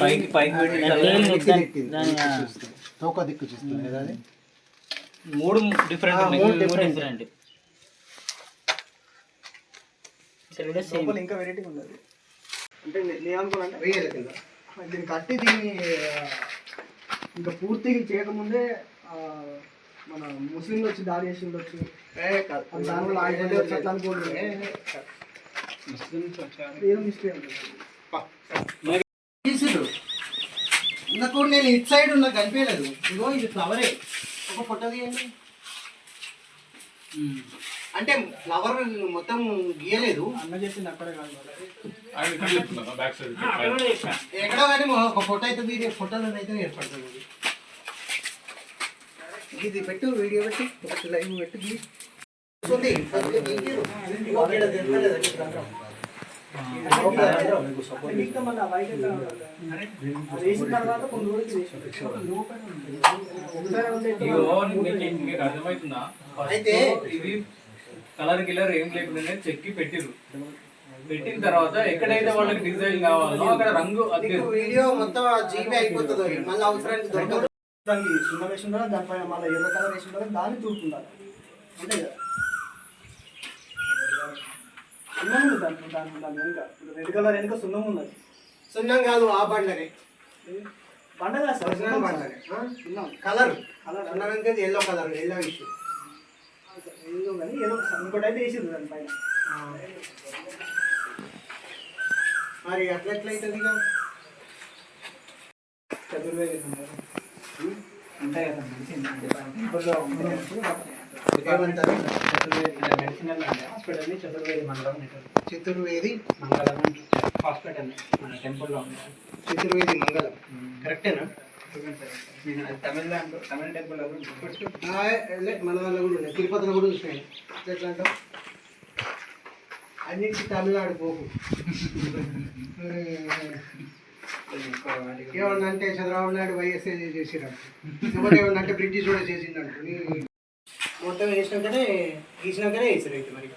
పైకి పైకి పెట్టి తోక దిక్కు చూస్తుంది కదా అది మూడు డిఫరెంట్ మూడు. డిఫరెంట్ ఇంకా వెరైటీ ఉన్నది అంటే నేను దీన్ని కట్టి దీన్ని ఇంకా పూర్తిగా చేయకముందే మన ముస్లింలు వచ్చి దాడి చేసి ఉండొచ్చు. దానివల్ల ఉండొచ్చు అట్లా అనుకోండి. నాకు నేను ఇటు సైడ్ ఉన్న కనిపించలేదు. ఇగో ఇది ఫ్లవరే ఒక ఫోటో తీయండి. అంటే ఫ్లవర్ మొత్తం గీయలేదు. అన్న చెప్పింది అక్కడే కాదు. ఎక్కడో కానీ ఒక ఫోటో అయితే వీడియో ఫోటోలను అయితే ఏర్పడుతుంది ఇది పెట్టు వీడియో పెట్టి ఒక లైవ్ పెట్టి అయితే కలర్ గిలర్ ఏం లేకుండా చెక్కి పెట్టిరు పెట్టిన తర్వాత ఎక్కడైతే వాళ్ళకి డిజైన్ కావాలో అక్కడ రంగు వీడియో మొత్తం జీబీ అయిపోతుంది మళ్ళీ అవసరానికి దొరకదు. దానికి సున్న వేసి ఉండాలి దానిపైన మళ్ళీ ఎర్ర కలర్ వేసి ఉండాలి దాన్ని చూపుతుండాలి అంతే కదా? సున్నం ఉంది దాంట్లో దాని దాని వెనుక. రెడ్ కలర్ వెనుక సున్నం ఉన్నది. సున్నం కాదు ఆ బండనే. పండగ సార్? ఒరిజినల్ బండనే. సున్నం. కలర్. కలర్. సున్నం అంటే ఎల్లో కలర్ ఎల్లో ఇష్యూ ఏదో కానీ వేసింది దానిపైన మరి అట్లా ఎట్లయితుంది ఇక చతుర్వేది. ఉంటాయి కదా ఏమంటారు చతుర్వేది మెడిసినల్ అంటే హాస్పిటల్ని చతుర్వేది మండలం అంటారు చతుర్వేది మంగళం. హాస్పిటల్ మన టెంపుల్లో. ఉంటారు చతుర్వేది మంగళం. కరెక్టేనా? తమిళ మన వాళ్ళు కూడా ఉన్నాయి తిరుపతిలో కూడా చూసినాయి ఎట్లా అంటావు అన్నింటి తమిళనాడు పోకు ఏమన్నా అంటే చంద్రబాబు నాయుడు వైఎస్ఏ చేసిరంట ఎవరు ఏమన్నా అంటే బ్రిటిష్ కూడా చేసిందంట మొత్తం వేసినాకనే గీసినాకనే వేసారు అయితే మరి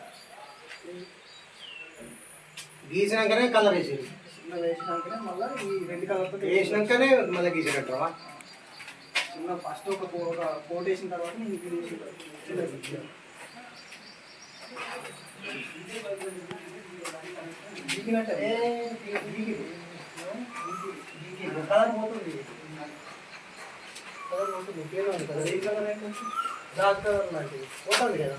గీసినాకనే కలర్ వేసారు చిన్న వేసినాకనే మళ్ళీ ఈ రెండు కలర్తో వేసినాకనే మళ్ళీ గీసినట్టు చిన్న ఫస్ట్ ఒక కో- ఒక కోట్ వేసిన తర్వాత నేను ఇది వేసి దిగినట్టే కలర్ పోతుంది. కలర్ ఉంటుంది పేరు ఉంది కదా. ఏ కలర్ ఏంటంటే? డార్క్ కలర్ లాంటిది. పోతుంది కదా.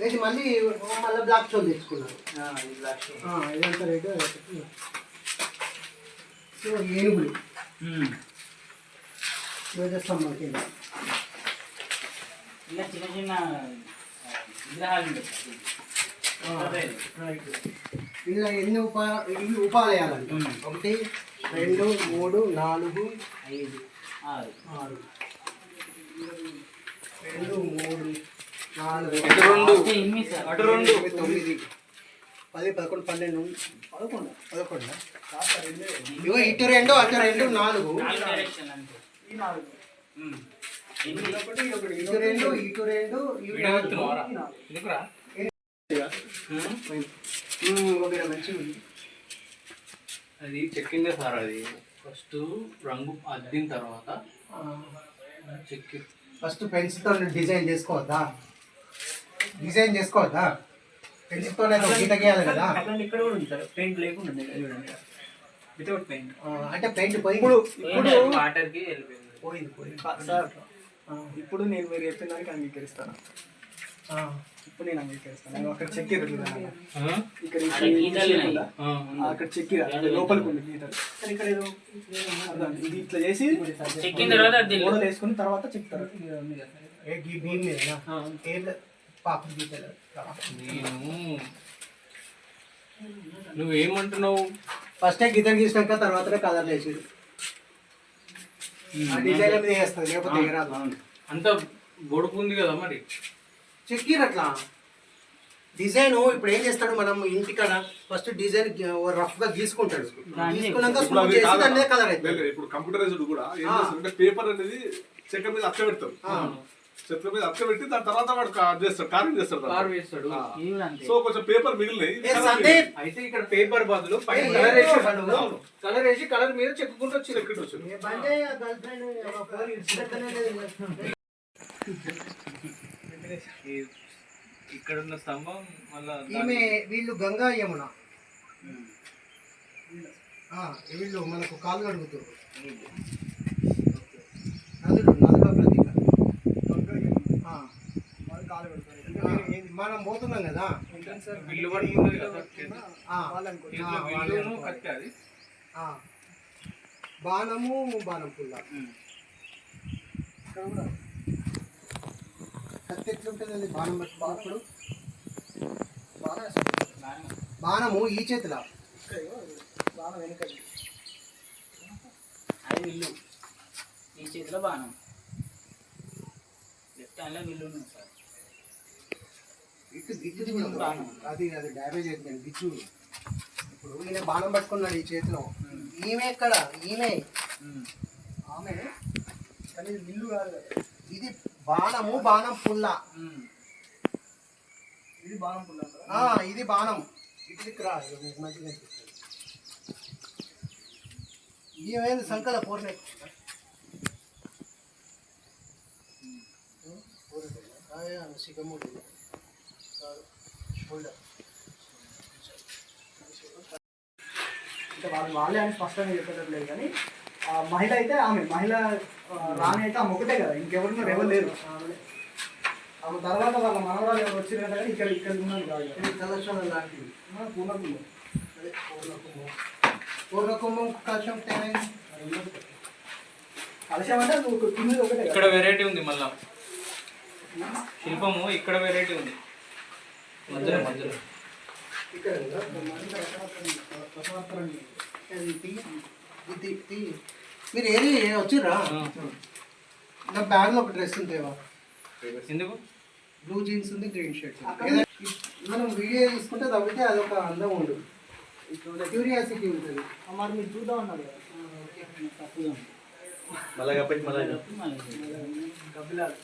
వేసి మళ్ళీ మళ్ళీ బ్లాక్ స్టోన్ తెచ్చుకున్నారు. ఇది ఇదంతా రేటు సో ఏనుగులు. ధ్వజస్తంభం కింద ఇలా చిన్న చిన్న విగ్రహాలు. రైట్ ఇలా ఎన్ని ఉపా ఇవి ఉపాలయాలంట ఒకటి రెండు మూడు నాలుగు ఐదు. ఆరు. ఆరు. రెండు మూడు నాలుగు. సార్. అటు రెండు. తొమ్మిది. పది పదకొండు పన్నెండు. పదకొండు. పదకొండు. రెండే. ఇగో ఇటు రెండు అటు రెండు నాలుగు. ఇటు రెండు ఇటు రెండు ఇవి వీడియో నాలుగు. ఎత్తున్నావారా? ఈ నాలుగు. ఎందుకురా? ఉమ్. ఉమ్, ఒక మంచిగా ఉంది అది చెక్కిందే సార్ అది. ఫస్ట్ రంగు అద్దిన తర్వాత చెక్కి. ఫస్ట్ పెన్సిల్తో డిజైన్ చేసుకోవద్దా? డిజైన్ చేసుకోవద్దా? పెన్సిల్తోనే ఒక గీత గీయాలి కదా? అట్లాంటి ఇక్కడ కూడా ఉంది సార్. పెయింట్ లేకుండా ఉంది చూడండి. వితౌట్ పెయింట్ అంటే పెయింట్ పోయి ఇప్పుడు వాటర్కి వెళ్ళిపోయింది. పోయింది పోయింది. సార్ ఇప్పుడు నేను మీరు చెప్పిన దానికి అంగీకరిస్తాను. ఇప్పుడు నేను నేను అక్కడ చెక్కిరు చూడండి. ఆ? ఇక్కడ ఈ అక్కడ లోపలికి ఉంది గీతలు. కానీ ఇక్కడ ఏదో అర్థం, ఇది ఇట్లా చేసి చెక్కిన తర్వాత మోడల్ వేసుకుని తర్వాత చెప్తారు. నేను నువ్వేమంటున్నావు? ఫస్ట్ గీతలు గీసినాక తర్వాతనే కలర్ డిజైన్ లేకపోతే ఎగరాదు అంత బొడుపు ఉంది కదా మరి. చెక్కిరు అట్లా డిజైన్ ఇప్పుడు ఏం చేస్తాడు మనం ఇంటికాడ ఫస్ట్ డిజైన్ రఫ్గా గీసుకుంటాడు. గీసుకున్నాక ఇప్పుడు స్మూత్ అది చేసి కాదన్న. దాని మీద కలర్ అవుతుంది ఇప్పుడు కంప్యూటరైజ్డ్ కూడా. ఏం చేస్తారంటే పేపర్ అనేది చెక్క మీద అచ్చ పెడతారు. చెక్క మీద అచ్చ పెట్టి దాని తర్వాత వాడు చేస్తాడు చేస్తాడు కార్ అంతే. సో కొంచెం పేపర్ మిగిలినాయి. అయితే ఇక్కడ పేపర్ బదులు పైన కలర్ వేసి. కలర్ వేసి కలర్ మీద చెక్కుకుంటూ వచ్చింది చెక్కిట్టు ఇక్కడ ఉన్న స్తంభం మళ్ళా ఈమె వీళ్ళు గంగా యమున. ఆ, వీళ్ళు మనకు కాలు కడుగుతారు నదులు నదుల ప్రతీక. మనం పోతున్నాం కదా. బాణము బాణం పుల్ల. ఇక్కడ కూడా కత్తి బాణం పట్టుకున్నప్పుడు బాణము ఈ చేతిలో? అది విల్లు ఈ చేతిలో బాణం. లెఫ్ట్ హ్యాండ్లో విల్లు ఉంది సార్. ఇటు గిజ్జు కూడా అది అది డ్యామేజ్ అయిపోయింది గిజ్జు ఇప్పుడు ఈయన బాణం పట్టుకున్నాడు ఈ చేతిలో. ఈమె ఎక్కడ? ఈమె. ఆమె. కానీ కాదు కదా. ఇది బాణము బాణం పుల్ల. ఇది బాగా పుల్లంటారా ఆ, ఇది బాణం. ఇటు దిక్కు రా మంచిగా ఏమైంది సంకల పూర్ణ సిగమూడు షోల్డర్. అంటే వాళ్ళు వాళ్ళే అని స్పష్టంగా చెప్పేటట్లేదు కానీ మహిళ అయితే ఆమె మహిళ రాణి అయితే ఆమె ఒకటే కదా ఇంకెవరున్నారు ఎవరు లేరు ఆమె తర్వాత వాళ్ళ మనవరాలు ఎవరు వచ్చిందంటే కానీ ఇక్కడ ఇక్కడ ఉన్నాను కాదు కలశం లాంటిది పూర్ణకుంభం. అదే పూర్ణకుంభం పూర్ణకుంభం కలశం కలశం అంటే నువ్వు కింద ఒకటే కదా ఇక్కడ వెరైటీ ఉంది మళ్ళా శిల్పము ఇక్కడ వెరైటీ ఉంది మధ్యలో మధ్యలో ఇక్కడ. మీరు ఏది వచ్చిర్రా. నా బ్యాగ్లో ఒక డ్రెస్ ఉంటేవా ఎందుకు? బ్లూ జీన్స్ ఉంది గ్రీన్ షర్ట్ మనం వీడియో తీసుకుంటే తగ్గితే అదొక అందం ఉండు. క్యూరియాసిటీ ఉంటుంది. మరి మీరు చూద్దాం అన్నారు కదా. కపిలాలు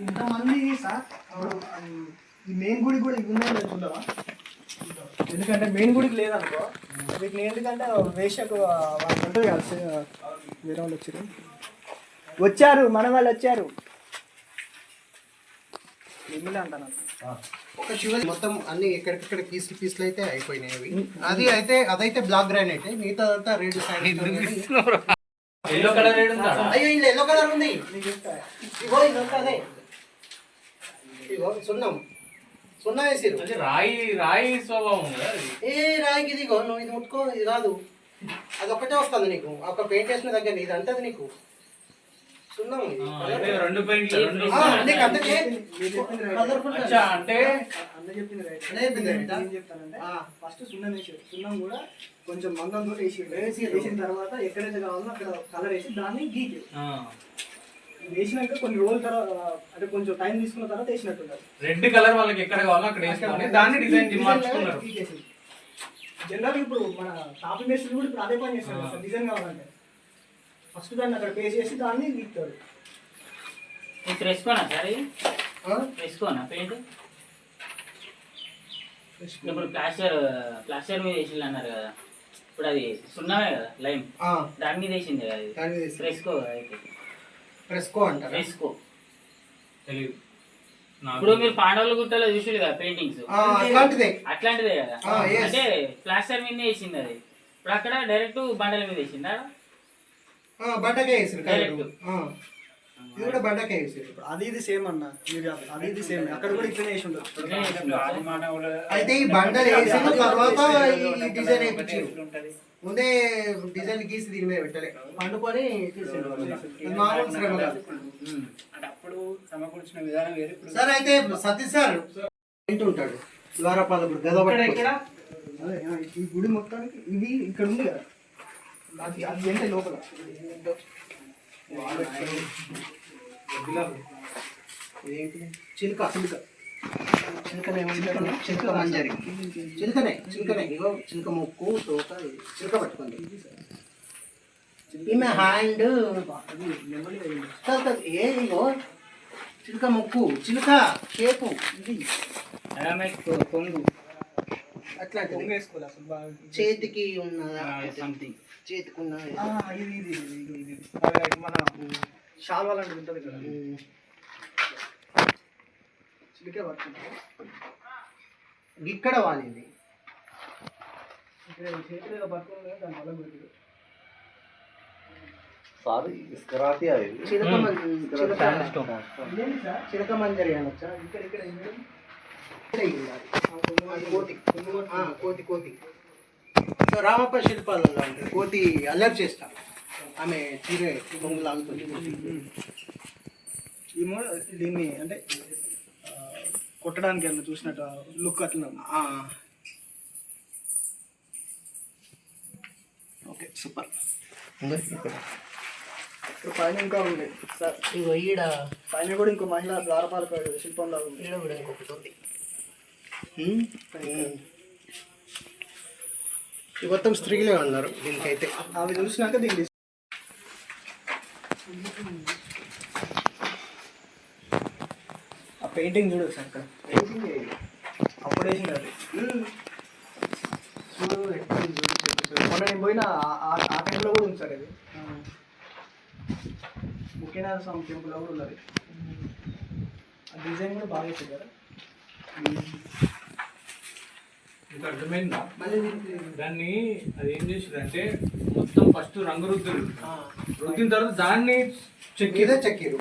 ఇంతమంది సార్ ఈ మెయిన్ గుడి కూడా ఇది ఉందని చూద్దామా? ఎందుకంటే మెయిన్ గుడికి లేదనుకో వీటిని ఎందుకంటే వేషకు వాళ్ళు కదా వేరే వాళ్ళు వచ్చారు. వచ్చారు మన వాళ్ళు వచ్చారు. ఒక చివరి మొత్తం అన్ని ఎక్కడికక్కడ పీసులు పీసులు అయితే అయిపోయినాయి అవి. అది అయితే అదైతే బ్లాక్ గ్రానైట్. మిగతా అంతా రెడ్ ఎల్లో కలర్ రేట్ ఉందా. అయ్యో ఇందులో ఎల్లో కలర్ ఉంది. ఇగో సున్నం. సున్నం వేసిరు. అంటే రాయి రాయి స్వభావం కదా అది. ఏ రాయికి ఇదిగో నువ్వు ఇది ముట్టుకో ఇది కాదు అది ఒకటే వస్తుంది నీకు. ఒక పెయింట్ వేసిన దగ్గర ఇది అంటది నీకు. సున్నం ఇది. ఆ, అంటే రెండు పెయింట్లు రెండు ఆ, నీకు అందుకే మీరు చెప్పింది రైట్. కలర్ఫుల్ అచ్చా అంటే అన్న చెప్పింది రైట్ చెప్పింది చెప్తానంటే ఆ. ఫస్ట్ సున్నం వేసాడు సున్నం కూడా కొంచెం మందంతో వేసి వేసి వేసిన తర్వాత ఎక్కడైతే కావాలో అక్కడ కలర్ వేసి దాన్ని గీకి ఆ, వేసినాక కొన్ని రోజుల తర్వాత అంటే కొంచెం టైం తీసుకున్న తర్వాత వేసినట్టున్నారు. రెడ్ కలర్ వాళ్ళకి ఎక్కడ కావాలో అక్కడ వేసుకొని దాన్ని డిజైన్ మార్చుకున్నారు. జనరల్ ఇప్పుడు మన టాప్ మేస్త్రి కూడా ఇప్పుడు అదే పని చేస్తారు అసలు డిజైన్ కావాలంటే. ఫస్ట్ దాన్ని అక్కడ పే చేసి దాన్ని గీక్తాడు మీకు రెస్కోనా సార్ ఆ? రెస్కోనా పెయింట్ ఇప్పుడు ప్లాస్టర్ ప్లాస్టర్ మీద వేసింది అన్నారు కదా. ఇప్పుడు అది సున్నమే కదా లైమ్ ఆ, దాని మీద వేసింది కదా వేసి. రెస్కో అయితే. ప్రెస్కో అంటారా రెస్కో తెలియదు ఇప్పుడు మీరు పాండవుల గుట్టలో చూసారు కదా పెయింటింగ్స్ అట్లాంటిదే అట్లాంటిదే కదా. అంటే ప్లాస్టర్ మీద వేసింది అది ఇప్పుడు అక్కడ డైరెక్ట్ బండల మీద వేసిందా కలరు. Direct. ఆ. ఇది కూడా బండకాయ వేసారు అది ఇది సేమ్ అన్న. మీరు. అది ఇది సేమ్ అక్కడ కూడా ఇట్లనే వేసి వేసిందా? అయితే ఈ బండలు వేసిన తర్వాత ఈ డిజైన్ వేయించారు ముందే డిజైన్ గీసి దీని మీద పెట్టలే. పండుకొని సార్ అయితే సతీష్ సార్ వింటుంటాడు ద్వారపాలకుడు గద పట్టుకొని. అదే, ఆ, ఈ గుడి మొత్తానికి ఇది ఇక్కడ ఉంది కదా. అది అది లోపల. చిలుక చిలుక. చిలుకనే చిలుక మంజరి. చిలుకనే చిలుకనే. ఇగో చిలుక ముక్కు తోక. చిలుక పట్టుకుంది ఈమె హ్యాండ్. ఏ ఇగో. చిలుక ముక్కు చిలుక షేపు. ఇది. కొంగు బాగా. చేతికి ఉన్నదా సంథింగ్ చేతికి ఉన్నది ఆ, ఇది ఇది ఇది మన షాల్వా లాంటిది ఉంటుంది కదా. చిలికే పట్టుకుంటారు ఇక్కడ వాలింది. సారీ ఇస్కరాతి చిలక మంజరి అనొచ్చా? ఇక్కడ కోతి కోతి. సో రామప్ప శిల్పాలలో ఉంటుంది కోతి అల్లరి చేస్తాం ఆమె చీరే బొంగు లాగుతుంది ఏమో దీన్ని అంటే కొట్టడానికి అన్న చూసినట్టు లుక్ అట్లా. Okay super. ఇక్కడ. పైన ఇంకా ఉంది. సార్ ఇగో ఈడ పైన కూడా ఇంకో మహిళ ద్వారపాలక శిల్పం లాగా ఉంది. ఈడ కూడా ఇంకొకటి ఉంది. ఈ మొత్తం స్త్రీలే ఉన్నారు దీనికైతే. అవి చూసినాక దీన్ని ఆ పెయింటింగ్ చూడు సార్ పెయింటింగ్ అప్పుడు వేసింది అది. చూడు. మొన్న నేను పోయిన ఆ- టైంలో కూడా ఉంది సార్ ఇది ముఖ్యనాథ స్వామి టెంపుల్ కూడా ఉన్నది. ఆ డిజైన్ కూడా బాగా వేసింది కదా. మీకు అర్థమైందా? దాన్ని అది ఏం చేసారంటే మొత్తం ఫస్ట్ రంగు రుద్దురు ఆ, రుద్దిన తర్వాత దాన్ని చెక్కి గీత చెక్కిరు.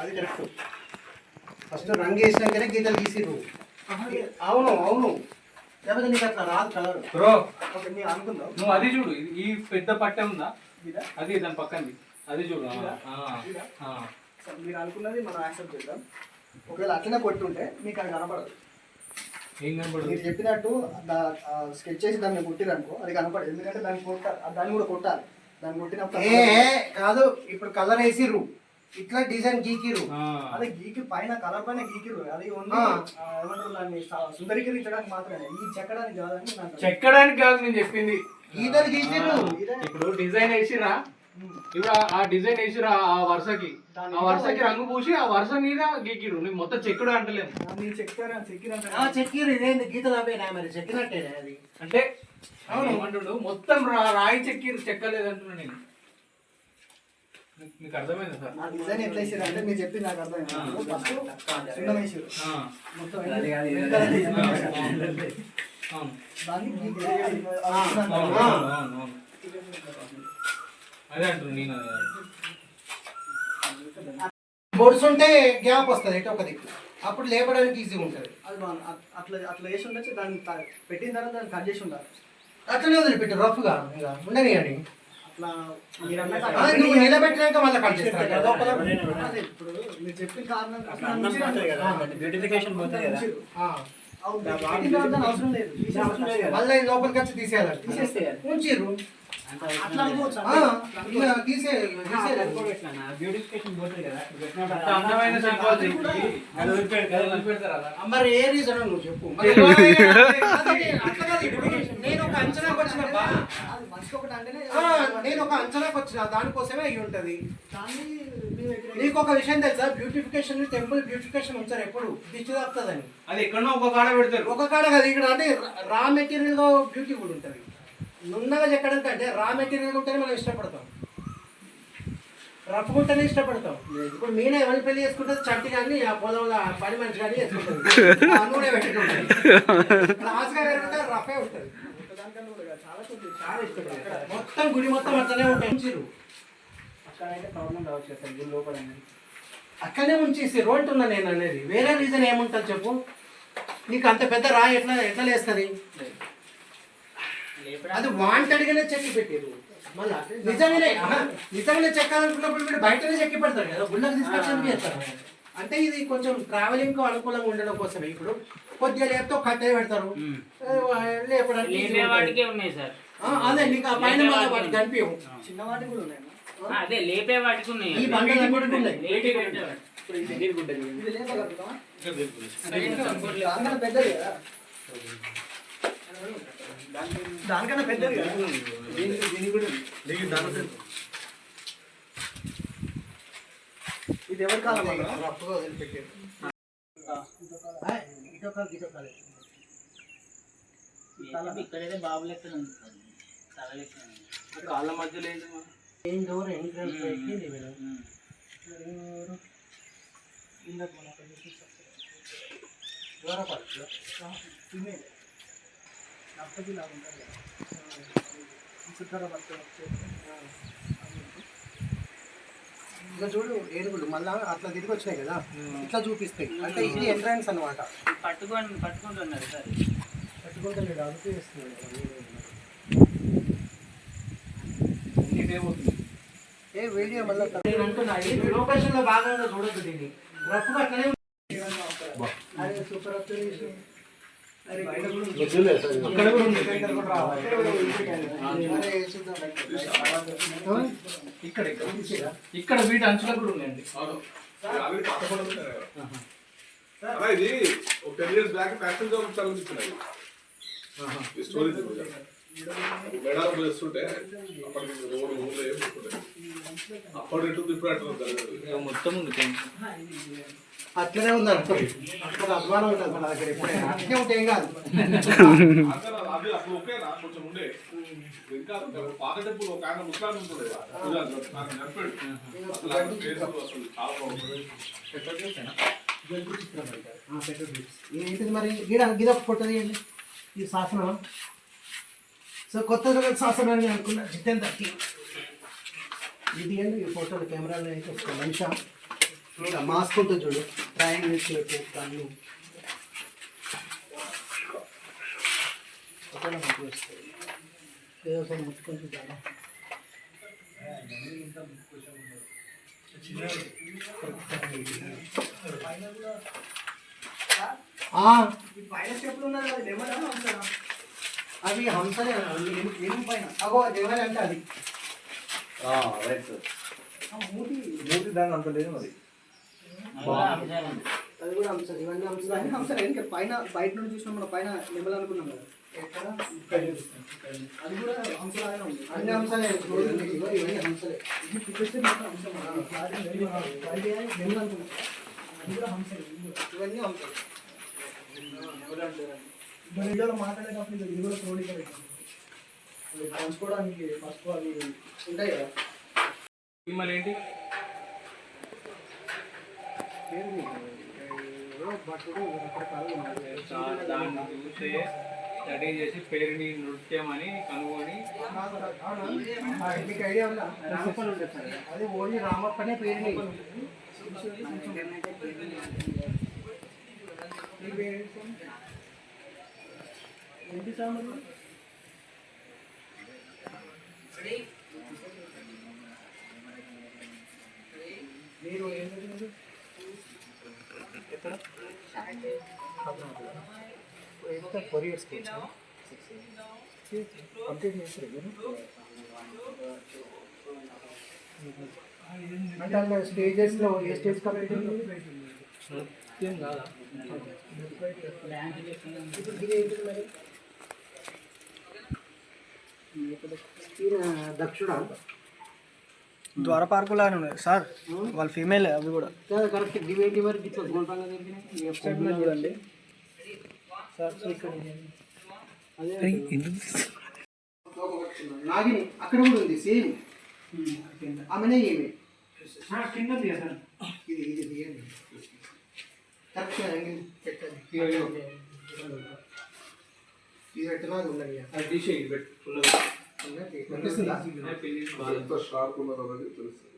అది కరెక్ట్ ఫస్ట్ రంగు వేసినాకనే గీతలు గీసిరు అవును అవును. లేకపోతే నీకు అట్లా రాదు కలర్ బ్రో. అనుకుందాం. నువ్వు అది చూడు. ఈ పెద్ద పట్టె ఉందా? అది దాని పక్కనది అది చూడు. మీరు అనుకున్నది మనం యాక్సెప్ట్ చేద్దాం. ఒకవేళ అట్లనే కొట్టుంటే మీకు అది కనపడదు. మీరు చెప్పినట్టు స్కెచ్ చేసి దాన్ని కొట్టిరనుకో అది కనపడదు. ఎందుకంటే దాన్ని కొట్టాలి దాన్ని కూడా కొట్టాలి. దాన్ని కొట్టినప్పుడు ఏ కాదు ఇప్పుడు కలర్ వేసిర్రు. ఇట్లా డిజైన్ గీకిరు. అదే గీకి పైన కలర్ పైన గీకిరు అది ఓన్లీ ఆ. ఆ, ఏమంటారు దాన్ని స- సుందరీకరించడానికి మాత్రమే. ఈ చెక్కడానికి కాదని. చెక్కడానికి కాదు నేను చెప్పింది. గీతలు ఇదే ఇప్పుడు డిజైన్ వేసిరా ఇప్పుడు ఆ- డిజైన్ వేసిరా ఆ వరుసకి. ఆ వరుసకి రంగు పూసి ఆ వరుస మీద గీకిరు నీకు మొత్తం చెక్కుడు అంటలేము చెక్కారా? చెక్కిరంటే ఆ, చెక్కిరు ఇదేంది? గీతలు అవేనా మరి. చెక్కినట్టేనా అది. అంటే అవును. ఏమంటుండు? మొత్తం రాయి చెక్కిరు చెక్కలేదంటున్నా నేను. మీకు- అర్థమైంది సార్? నా డిజైన్ ఎట్లా వేసారు అంటే మీరు చెప్పింది నాకు అర్థమైంది. మొత్తం. దాన్ని గీకి అవును, అవును. అవును, అవును, అవును. అదే అంటున్నా నేను అదే. బొడుసు ఉంటే గ్యాప్ వస్తుంది ఎటు ఒక దిక్కు అప్పుడు లేపడానికి ఈజీ ఉంటుంది అది బాగుంది అట్- అట్లా అట్లా వేసి ఉండొచ్చు దాన్ని త- పెట్టిన తర్వాత దాన్ని కట్ చేసి ఉండాలి అట్లనే వదిలిపెట్టు రఫ్గా ఇంకా ఉండనియండి అట్లా మీరు అన్నట్టు ఆ, నువ్వు నిలబెట్టినాక మళ్ళీ కట్ చేస్తాను కదా లోపల. అదే ఇప్పుడు మీరు చెప్పిన కారణం అట్లా. బ్యూటిఫికేషన్ పోతుంది కదా. ఆ, అవసరం లేదు. మళ్ళీ లోపలికి వచ్చి తీసేయాలి. తీసేసేయాలి. ఉంచిర్రు. మరి ఏ రీజన్ నువ్వు చెప్పు. నేను ఒక అంచనాకు ఆ, నేను ఒక అంచనాకు వచ్చిన దానికోసమే అయి ఉంటది. నీకు ఒక విషయం తెలుసా? బ్యూటిఫికేషన్ టెంపుల్ బ్యూటిఫికేషన్ ఉంచారు ఎప్పుడు? దిష్టి తాకుతుందని అది ఎక్కడో ఒక కాడ పెడతారు. ఒక కాడ కదా ఇక్కడ అంటే రా మెటీరియల్గా బ్యూటీ కూడా ఉంటుంది. నున్నగా చెక్కడం కంటే రా మెటీరియల్ ఉంటేనే మనం ఇష్టపడతాం. రఫ్ ఉంటేనే ఇష్టపడతాం. ఇప్పుడు మీనే ఎవరిని పెళ్ళి చేసుకుంటుంది చట్టి కానీ ఆ పొలంలో ఆ పని మనిషి కానీ చేసుకుంటుంది నూనె పెట్టుకుంటుంది క్లాస్గా రఫే ఉంటుంది. చాలా ఇష్టపడతారు. మొత్తం గుడి మొత్తం అట్లనే ఉంటాయి. అక్కడైతే ప్రాబ్లం రావచ్చు కదా గుడి లోపల. అక్కడనే ఉంచేసి అంటున్నా నేను అనేది? వేరే రీజన్ ఏముంటుంది చెప్పు? నీకు అంత పెద్ద రాయి ఎట్లా ఎట్లా లేస్తుంది? అది వాంటెడ్గానే చెక్కి పెట్టారు. మళ్ళా నిజంగానే నిజంగానే చెక్కాలనుకున్నప్పుడు వీడు బయటనే చెక్కి పెడతాడు కదా గుళ్ళకి తీసుకొచ్చి చేస్తారు అంటే ఇది కొంచెం ట్రావెలింగ్కు అనుకూలంగా ఉండడం కోసమే. ఇప్పుడు కొద్దిగా లేపితే కట్టే పెడతారు. లేపడానికి అదే నీకు ఆ పైన మళ్ళీ వాటికి కనిపించవు. చిన్న వాటికి కూడా ఉన్నాయి. అదే లేపే వాటికి ఉన్నాయి. ఈ. లేపే వాటికి. ఇది లేపగలుగుతామా దానికన్నా పెద్దది కదా? దానికన్నా పెద్దది కదా? ఇది ఎవరి కాలం వదిలిపెట్టారు. ఇటొక ఇటొక లేపే ఇక్కడైతే బాబు లెక్కన ఉంది సార్ తల లెక్కన ఉంది. కాళ్ళ మధ్యలో ఏంటి మన? Main door entrance. ఇందాక చూసాం. దూరపడచ్చు ఫిమేల్ నర్తకి లాగా కదా బట్ట ఇంకా చూడు ఏనుగులు మళ్ళా అట్లా తిరిగి వచ్చినాయి కదా. ఇట్లా చూపిస్తాయి. అంటే ఇది ఎంట్రన్స్ అన్నమాట. పట్టుకొని పట్టుకుంటున్నారు సార్. పట్టుకుంటే మీరు అదుపు చేస్తున్నాడు. ఇదే లొకేషన్లో భాగంగా చూడొద్దు దీన్ని. రఫ్గా అట్లనే ఉంది. అరే సూపర్ అబ్జర్వేషన్. అరే బయట కూడా ఉంది. అక్కడ కూడా ఉంది. ఇక్కడ వీటి అంచులకు కూడా ఉన్నాయండి. ఇది ఒక ten years back factory story చేస్తుంటే అప్పటికి రోడ్డు ఊళ్ళో. అప్పటి ఇటు ఇప్పుడు అటు జరగదు. ఇక మొత్తం ఉంది. అట్లనే ఉంది అనుకోండి అక్కడ అభిమానం ఉంటుంది మన దగ్గర అట్లే ఉంటే ఏం కాదు. అది అప్పుడు కొంచెం ఉండే. ఇంకా పాత టెంపుల్ ఒక ఆయన ముస్లాం ఉంటుండే. అసలు ఆయన అసలు చాలా బాగుంటుంది. ఏంటిది మరి? గిడ గిద ఫోటో తీయండి ఈ శాసనం? సో కొత్త శాసనం అని అనుకున్నా జితేంద్ర దత్తి ఇది అండి ఈ ఫోటోలు కెమెరాలో అయితే ఒక మనిషా మాస్క్ ఉంటుంది చూడు. ట్రయాంగిల్ వేసి పెట్టు కళ్ళు ముట్టుకొని పైన స్టెప్లు అది హంసనా? హంసలే ఎనుగు ఎనుగు పైన? అగో దేవాలి అంటే అది. రైట్. మూతి. మూతి దాని అంత లేదు మరి. అది కూడా. అది హంస ఇవన్నీ హంసలే. హంసలే. ఇంకా పైన బయట నుండి చూసినా మన పైన లెమల్ అనుకున్నాం కదా. అది కూడా హంసలాగానే ఉంది. అన్ని హంసలే. ఇవన్నీ హంసలే. ఇది చూపిస్తే మాత్రం హంస అని లెమల్ అనుకున్నాం. అది కూడా హంసలే. ఇవన్నీ హంసలే. మన వీడియోలో మాట్లాడేటప్పుడు ఇది కూడా అది పంచుకోవడానికి ఫస్ట్ అవి ఉంటాయి కదా? మరి ఏంటి? దాన్ని చూసే స్టడీ చేసి పేరుని నృత్యం అని కనుగొని అది ఓన్లీ రామప్పనే పేరుని. సామాన్లు మీరు ఏం చదివారు? ఎంత ఫోర్ ఇయర్స్ కంప్లీట్ చేస్తారు అంటే అందులో స్టేజెస్లో ఏ స్టేజ్ కంప్లీట్ నృత్యం కాదా. ఇప్పుడు ఈయన దక్షుడా ద్వారపార్కులానే ఉన్నాయి సార్ వాళ్ళ ఫీమేల్ అవి కూడా. కరెక్ట్. ఇట్లా గోల్పంగా దొరికినాయి చూడండి. సార్ ఇక్కడ నాగిని అక్కడ కూడా ఉంది సేమ్. ఆమెనే ఏమి కింద ఇది ఇది కరెక్ట్ ఇగో. ఇది పెట్టినా అది ఉన్నది అది తీసే ఇది పెట్టుకున్నది కనిపిస్తుందా ఎంత షార్ప్ ఉన్నది అనేది తెలుస్తుంది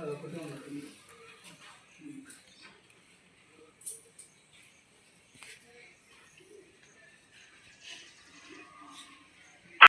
అదొకటే ఉంది